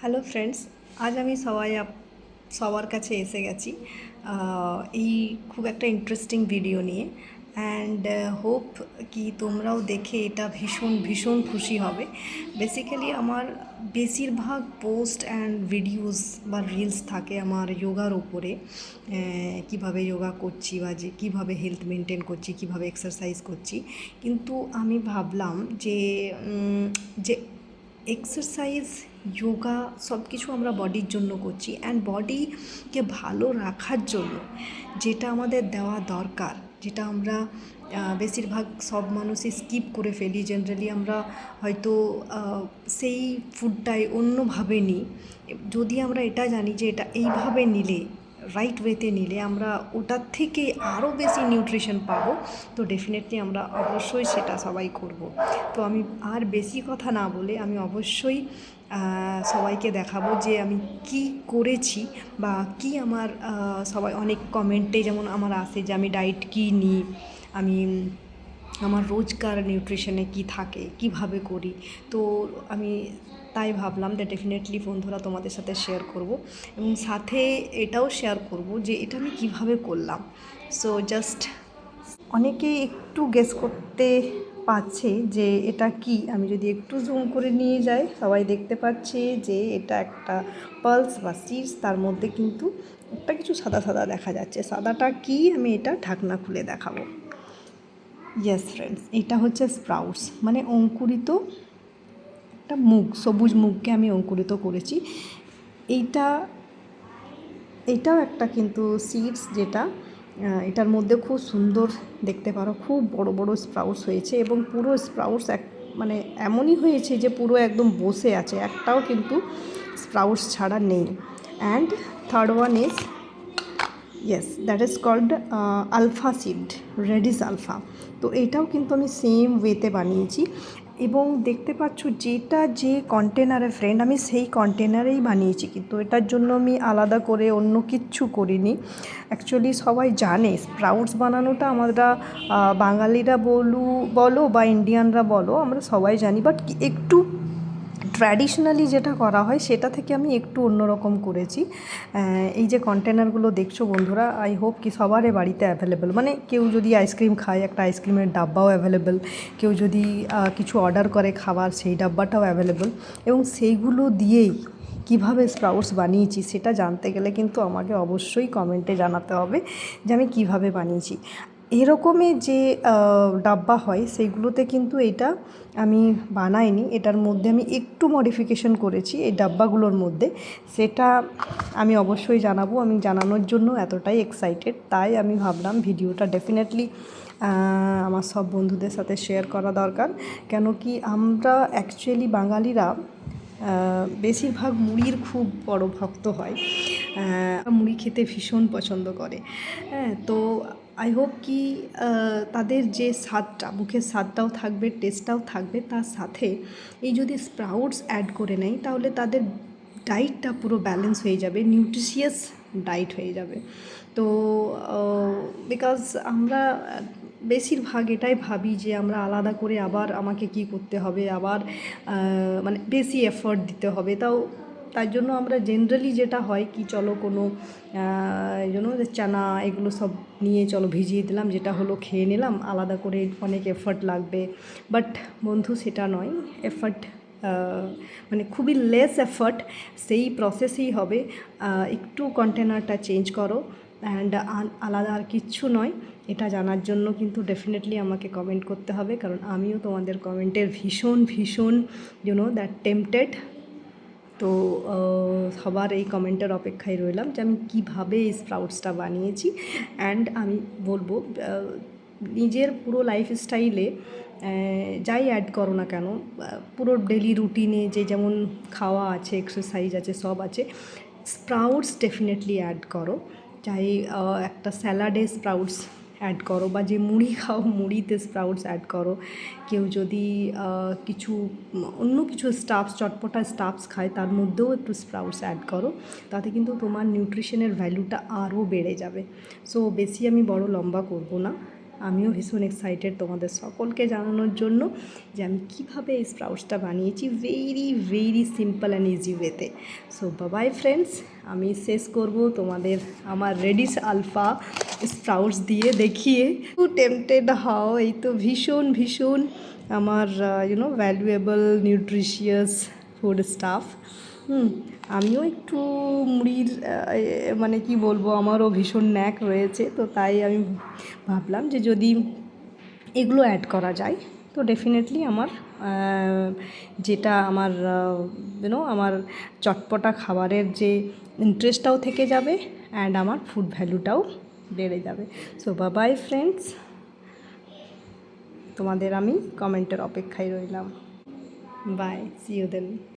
Hello friends আজ আমি সবাই সবার কাছে এসে গেছি এই খুব একটা ইন্টারেস্টিং ভিডিও নিয়ে অ্যান্ড হোপ কি তোমরাও দেখে এটা ভীষণ ভীষণ খুশি হবে। বেসিক্যালি আমার বেশিরভাগ পোস্ট অ্যান্ড ভিডিওস বা রিলস থাকে আমার যোগার আহ, কীভাবে যোগা করছি বা যে কীভাবে হেলথ মেনটেন করছি কীভাবে এক্সারসাইজ করছি। কিন্তু আমি ভাবলাম যে যে এক্সারসাইজ যোগা সব কিছু আমরা বডির জন্য করছি অ্যান্ড বডিকে ভালো রাখার জন্য যেটা আমাদের দেওয়া দরকার, যেটা আমরা বেশিরভাগ সব মানুষই স্কিপ করে ফেলি। জেনারেলি আমরা হয়তো সেই ফুডটাই অন্যভাবে নিই। যদি আমরা এটা জানি যে এটা এইভাবে নিলে রাইট ওয়েতে নিলে আমরা ওটার থেকে আরও বেশি নিউট্রিশন পাবো। তো ডেফিনেটলি আমরা অবশ্যই সেটা সবাই করব। তো আমি আর বেশি কথা না বলে আমি অবশ্যই সবাইকে দেখাবো যে আমি কি করেছি বা কি আমার সবাই অনেক কমেন্টে যেমন আমার আসে যে আমি ডায়েট কী নিই, আমি, আমার রোজকার নিউট্রিশনে কি থাকে, কীভাবে করি। তো আমি তাই ভাবলাম যে ডেফিনেটলি বন্ধুরা তোমাদের সাথে শেয়ার করব এবং সাথে এটাও শেয়ার করব যে এটা আমি কীভাবে করলাম। সো জাস্ট অনেকে একটু গেস করতে পারছে যে এটা কি। আমি যদি একটু জুম করে নিয়ে যাই, সবাই দেখতে পাচ্ছে যে এটা একটা পালস বা সিডস তার মধ্যে কিন্তু একটা কিছু সাদা সাদা দেখা যাচ্ছে। সাদাটা কি? আমি এটা ঢাকনা খুলে দেখাবো। ইয়েস ফ্রেন্ডস এটা হচ্ছে স্প্রাউটস মানে অঙ্কুরিত একটা মুগ সবুজ মুগকে আমি অঙ্কুরিত করেছি। এইটা, এটাও একটা কিন্তু সিডস যেটা এটার মধ্যে খুব সুন্দর দেখতে পারো, খুব বড় বড় স্প্রাউটস হয়েছে এবং পুরো স্প্রাউটস এক মানে এমনই হয়েছে যে পুরো একদম বসে আছে, একটাও কিন্তু স্প্রাউটস ছাড়া নেই। And third one is yes that is called alpha seed radish alpha তো এটাও কিন্তু আমি সেম ওয়েতে বানিয়েছি। এবং দেখতে পাচ্ছ যেটা যে কন্টেনারে ফ্রেন্ড আমি সেই কন্টেনারেই বানিয়েছি। কিন্তু এটার জন্য আমি আলাদা করে অন্য কিচ্ছু করিনি। অ্যাকচুয়ালি সবাই জানে স্প্রাউটস বানানোটা আমরা বাঙালিরা বলু, বলো বা ইন্ডিয়ানরা বলো, আমরা সবাই জানি। বাট একটু ট্র্যাডিশনালি যেটা করা হয়, সেটা থেকে আমি একটু অন্যরকম করেছি। এই যে কন্টেনারগুলো দেখছ বন্ধুরা আই হোপ কি সবারই বাড়িতে অ্যাভেলেবেল মানে কেউ যদি আইসক্রিম খায়, একটা আইসক্রিমের ডাব্বাও অ্যাভেলেবেল কেউ যদি কিছু অর্ডার করে খাবার, সেই ডাব্বাটাও অ্যাভেলেবেল এবং সেইগুলো দিয়েই কীভাবে স্প্রাউটস বানিয়েছি, সেটা জানতে গেলে কিন্তু আমাকে অবশ্যই কমেন্টে জানাতে হবে যে আমি কীভাবে বানিয়েছি। এরকমই যে ডাব্বা হয় সেইগুলোতে কিন্তু এটা আমি বানাইনি। এটার মধ্যে আমি একটু মডিফিকেশন করেছি, এই ডাব্বাগুলোর মধ্যে। সেটা আমি অবশ্যই জানাব, আমি জানানোর জন্য এতটাই এক্সাইটেড তাই আমি ভাবলাম ভিডিওটা ডেফিনেটলি আমার সব বন্ধুদের সাথে শেয়ার করা দরকার। কেন কি আমরা অ্যাকচুয়ালি বাঙালিরা বেশিরভাগ মুড়ির খুব বড় ভক্ত হয়। মুড়ি খেতে ভীষণ পছন্দ করে। হ্যাঁ তো আই হোপ কি তাদের যে স্বাদটা, মুখের স্বাদটাও থাকবে টেস্টটাও থাকবে, তার সাথে এই যদি স্প্রাউটস অ্যাড করে নেয় তাহলে তাদের ডায়েটটা পুরো ব্যালেন্স হয়ে যাবে নিউট্রিশিয়াস ডায়েট হয়ে যাবে। তো বিকজ আমরা বেশিরভাগ এটাই ভাবি যে আমরা আলাদা করে আবার আমাকে কি করতে হবে, আবার মানে বেশি এফর্ট দিতে হবে, তাও তার জন্য আমরা জেনারেলি যেটা হয় কি, চলো কোনো জন্য চানা এগুলো সব নিয়ে চলো ভিজিয়ে দিলাম, যেটা হলো খেয়ে নিলাম, আলাদা করে অনেক এফর্ট লাগবে। বাট বন্ধু, সেটা নয়। এফর্ট মানে খুবই লেস এফর্ট সেই প্রসেসেই হবে। একটু কন্টেনারটা চেঞ্জ করো। অ্যান্ড আলাদা আর কিচ্ছু নয়। এটা জানার জন্য কিন্তু ডেফিনেটলি আমাকে কমেন্ট করতে হবে। কারণ আমিও তোমাদের কমেন্টের ভীষণ ভীষণ ইউনো দ্যাট টেম্পটেড তো সবার এই কমেন্টের অপেক্ষায় রইলাম যে আমি কীভাবে এই স্প্রাউটসটা বানিয়েছি অ্যান্ড আমি বলব নিজের পুরো লাইফস্টাইলে যাই অ্যাড করো না কেন পুরো ডেলি রুটিনে যে যেমন খাওয়া আছে এক্সারসাইজ আছে, সব আছে স্প্রাউটস ডেফিনেটলি অ্যাড করো। চাই একটা স্যালাডে স্প্রাউটস অ্যাড করো বা যে মুড়ি খাও, মুড়িতে স্প্রাউটস অ্যাড করো। কেউ যদি কিছু, অন্য কিছু স্টাফস চটপটা স্টাফস খায়, তার মধ্যেও একটু স্প্রাউটস অ্যাড করো। তাতে কিন্তু তোমার নিউট্রিশনের ভ্যালুটা আরও বেড়ে যাবে। সো বেশি আমি বড় লম্বা করব না। আমিও ভীষণ এক্সাইটেড তোমাদের সকলকে জানানোর জন্য যে আমি কীভাবে এই স্প্রাউটসটা বানিয়েছি very very simple and easy ওয়েতে সো বাবাই ফ্রেন্ডস আমি শেষ করব তোমাদের আমার রেডিস আলফা স্প্রাউটস দিয়ে দেখিয়ে। খুব টেম্পটেড হাও, এই তো ভীষণ ভীষণ আমার you know valuable nutritious food stuff hmm, আমিও একটু মুড়ির মানে কি বলব, আমারও ভীষণ ন্যাক রয়েছে, তো তাই আমি ভাবলাম যে যদি এগুলো অ্যাড করা যায়, তো ডেফিনেটলি আমার যেটা আমার ইউনো আমার চটপটা খাবারের যে ইন্টারেস্টটাও থেকে যাবে অ্যান্ড আমার ফুড ভ্যালুটাও বেড়ে যাবে। সো বাবাই ফ্রেন্ডস তোমাদের আমি কমেন্টের অপেক্ষায় রইলাম। By C you then